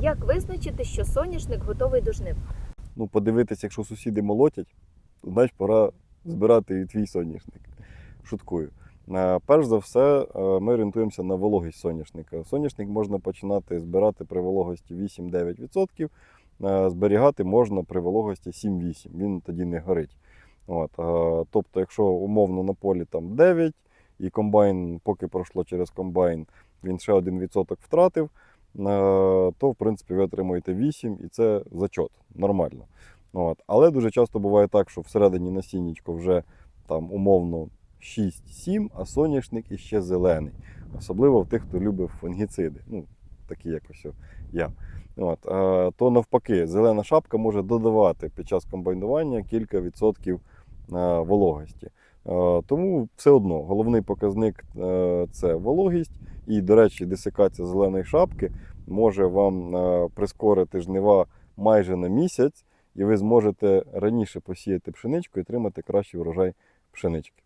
Як визначити, що соняшник готовий до жнив? Ну, подивитися, якщо сусіди молотять, то значить пора збирати і твій соняшник. Шуткую. Е, Перш за все, е, ми орієнтуємося на вологість соняшника. Соняшник можна починати збирати при вологості 8-9%, е, зберігати можна при вологості 7-8%. Він тоді не горить. От, тобто, якщо умовно на полі там 9, і комбайн, поки пройшло через комбайн, він ще 1% втратив, то в принципі ви отримуєте 8 і це зачот. Нормально. От. Але дуже часто буває так, що всередині насіннячко вже там умовно 6-7, а соняшник іще зелений. Особливо в тих, хто любить фунгіциди, ну, такі як я. От, е, то навпаки, зелена шапка може додавати під час комбайнування кілька відсотків е, вологості. Е, Тому все одно головний показник е, це вологість. І, до речі, десикація зеленої шапки може вам е, прискорити жнива майже на місяць, і ви зможете раніше посіяти пшеничку і отримати кращий врожай пшенички.